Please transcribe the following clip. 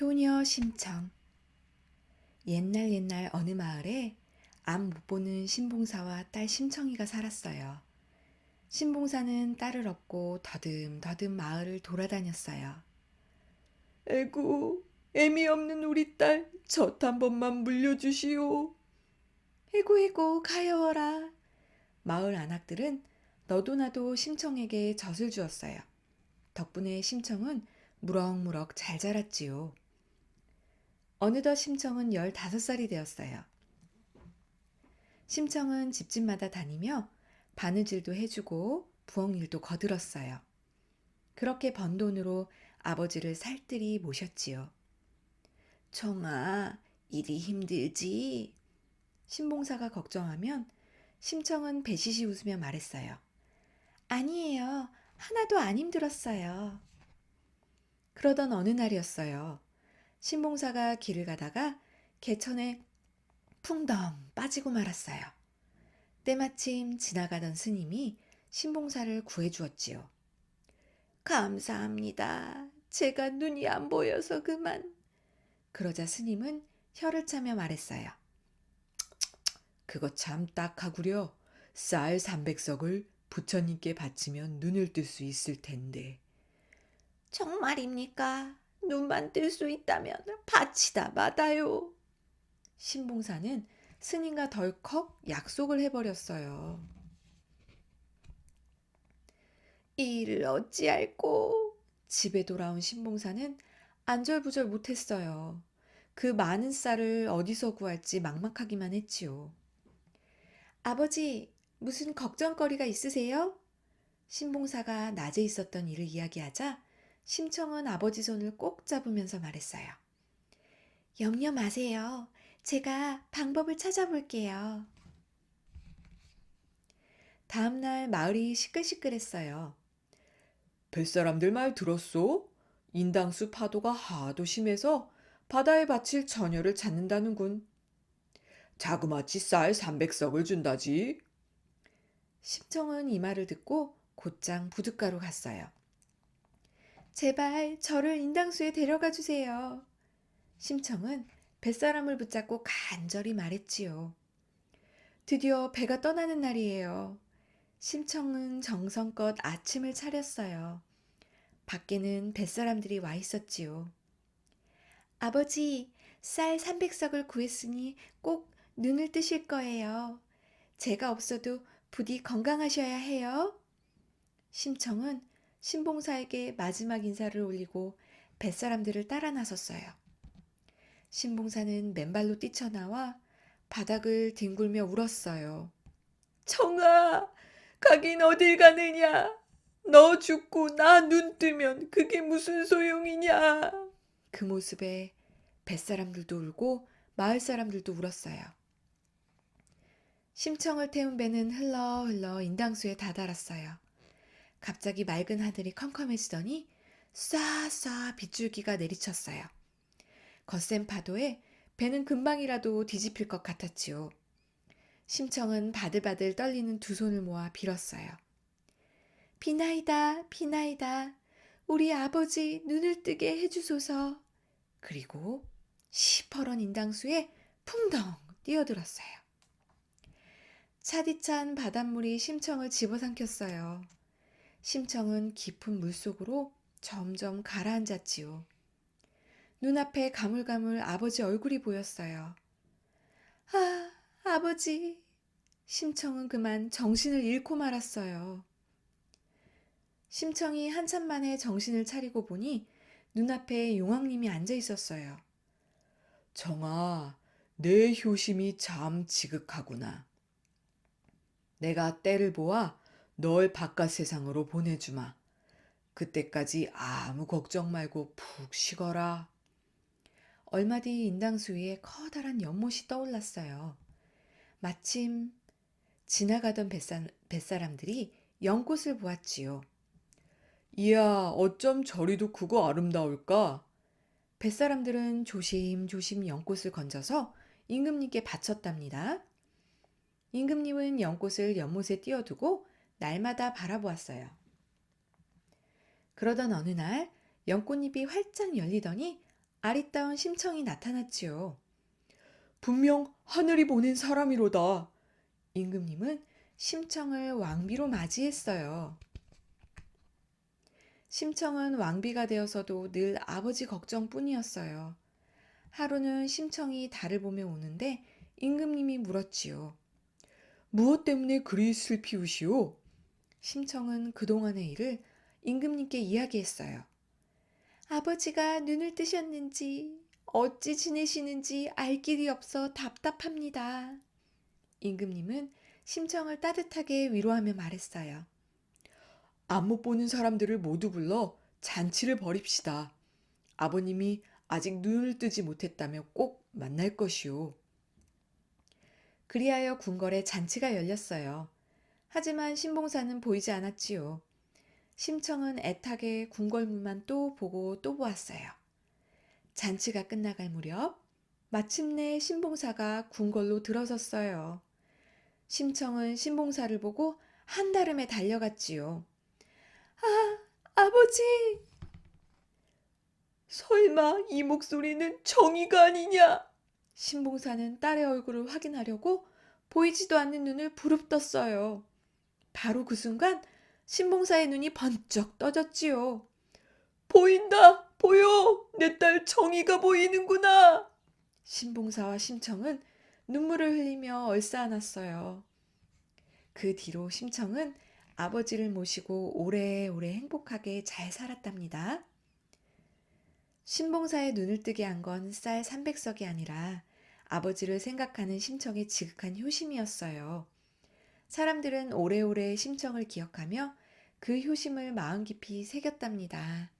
효녀 심청 옛날 옛날 어느 마을에 앞못 보는 신봉사와 딸 심청이가 살았어요. 신봉사는 딸을 얻고 더듬더듬 마을을 돌아다녔어요. 에구, 애미 없는 우리 딸, 젖 한 번만 물려주시오. 해고 해고 가여워라. 마을 안악들은 너도 나도 심청에게 젖을 주었어요. 덕분에 심청은 무럭무럭 잘 자랐지요. 어느덧 심청은 15살이 되었어요. 심청은 집집마다 다니며 바느질도 해주고 부엌일도 거들었어요. 그렇게 번 돈으로 아버지를 살뜰히 모셨지요. 청아, 일이 힘들지? 신봉사가 걱정하면 심청은 배시시 웃으며 말했어요. 아니에요. 하나도 안 힘들었어요. 그러던 어느 날이었어요. 신봉사가 길을 가다가 개천에 풍덩 빠지고 말았어요. 때마침 지나가던 스님이 신봉사를 구해주었지요. 감사합니다. 제가 눈이 안 보여서 그만. 그러자 스님은 혀를 차며 말했어요. 그거 참 딱하구려. 쌀 300석을 부처님께 바치면 눈을 뜰 수 있을 텐데. 정말입니까? 눈만 뜰 수 있다면 바치다 마다요. 신봉사는 스님과 덜컥 약속을 해버렸어요. 이 일을 어찌할꼬? 집에 돌아온 신봉사는 안절부절 못했어요. 그 많은 쌀을 어디서 구할지 막막하기만 했지요. 아버지, 무슨 걱정거리가 있으세요? 신봉사가 낮에 있었던 일을 이야기하자 심청은 아버지 손을 꼭 잡으면서 말했어요. 염려 마세요. 제가 방법을 찾아볼게요. 다음날 마을이 시끌시끌했어요. 뱃사람들 말 들었소? 인당수 파도가 하도 심해서 바다에 바칠 처녀를 찾는다는군. 자그마치 쌀 300석을 준다지. 심청은 이 말을 듣고 곧장 부둣가로 갔어요. 제발 저를 인당수에 데려가 주세요. 심청은 뱃사람을 붙잡고 간절히 말했지요. 드디어 배가 떠나는 날이에요. 심청은 정성껏 아침을 차렸어요. 밖에는 뱃사람들이 와 있었지요. 아버지, 쌀 300석을 구했으니 꼭 눈을 뜨실 거예요. 제가 없어도 부디 건강하셔야 해요. 심청은 신봉사에게 마지막 인사를 올리고 뱃사람들을 따라 나섰어요. 신봉사는 맨발로 뛰쳐나와 바닥을 뒹굴며 울었어요. 청아, 가긴 어딜 가느냐? 너 죽고 나 눈 뜨면 그게 무슨 소용이냐? 그 모습에 뱃사람들도 울고 마을 사람들도 울었어요. 심청을 태운 배는 흘러 흘러 인당수에 다다랐어요. 갑자기 맑은 하늘이 컴컴해지더니 쏴쏴 빗줄기가 내리쳤어요. 거센 파도에 배는 금방이라도 뒤집힐 것 같았지요. 심청은 바들바들 떨리는 두 손을 모아 빌었어요. 비나이다, 비나이다. 우리 아버지 눈을 뜨게 해주소서. 그리고 시퍼런 인당수에 풍덩 뛰어들었어요. 차디찬 바닷물이 심청을 집어삼켰어요. 심청은 깊은 물속으로 점점 가라앉았지요. 눈앞에 가물가물 아버지 얼굴이 보였어요. 아, 아버지. 심청은 그만 정신을 잃고 말았어요. 심청이 한참 만에 정신을 차리고 보니 눈앞에 용왕님이 앉아 있었어요. 정아, 내 효심이 참 지극하구나. 내가 때를 보아 널 바깥 세상으로 보내주마. 그때까지 아무 걱정 말고 푹 쉬거라. 얼마 뒤 인당수 위에 커다란 연못이 떠올랐어요. 마침 지나가던 뱃사, 뱃사람들이 연꽃을 보았지요. 이야, 어쩜 저리도 크고 아름다울까? 뱃사람들은 조심조심 연꽃을 건져서 임금님께 바쳤답니다. 임금님은 연꽃을 연못에 띄워두고 날마다 바라보았어요. 그러던 어느 날 연꽃잎이 활짝 열리더니 아리따운 심청이 나타났지요. 분명 하늘이 보낸 사람이로다. 임금님은 심청을 왕비로 맞이했어요. 심청은 왕비가 되어서도 늘 아버지 걱정뿐이었어요. 하루는 심청이 달을 보며 오는데 임금님이 물었지요. 무엇 때문에 그리 슬피 우시오? 심청은 그동안의 일을 임금님께 이야기했어요. 아버지가 눈을 뜨셨는지 어찌 지내시는지 알 길이 없어 답답합니다. 임금님은 심청을 따뜻하게 위로하며 말했어요. 안 못 보는 사람들을 모두 불러 잔치를 벌입시다. 아버님이 아직 눈을 뜨지 못했다며 꼭 만날 것이오. 그리하여 궁궐에 잔치가 열렸어요. 하지만 신봉사는 보이지 않았지요. 심청은 애타게 궁궐문만 또 보고 또 보았어요. 잔치가 끝나갈 무렵 마침내 신봉사가 궁궐로 들어섰어요. 심청은 신봉사를 보고 한달음에 달려갔지요. 아, 아버지! 설마 이 목소리는 정의가 아니냐? 신봉사는 딸의 얼굴을 확인하려고 보이지도 않는 눈을 부릅떴어요. 바로 그 순간 신봉사의 눈이 번쩍 떠졌지요. 보인다! 보여! 내 딸 정의가 보이는구나! 신봉사와 심청은 눈물을 흘리며 얼싸안았어요. 그 뒤로 심청은 아버지를 모시고 오래오래 행복하게 잘 살았답니다. 신봉사의 눈을 뜨게 한 건 쌀 300석이 아니라 아버지를 생각하는 심청의 지극한 효심이었어요. 사람들은 오래오래 심청을 기억하며 그 효심을 마음 깊이 새겼답니다.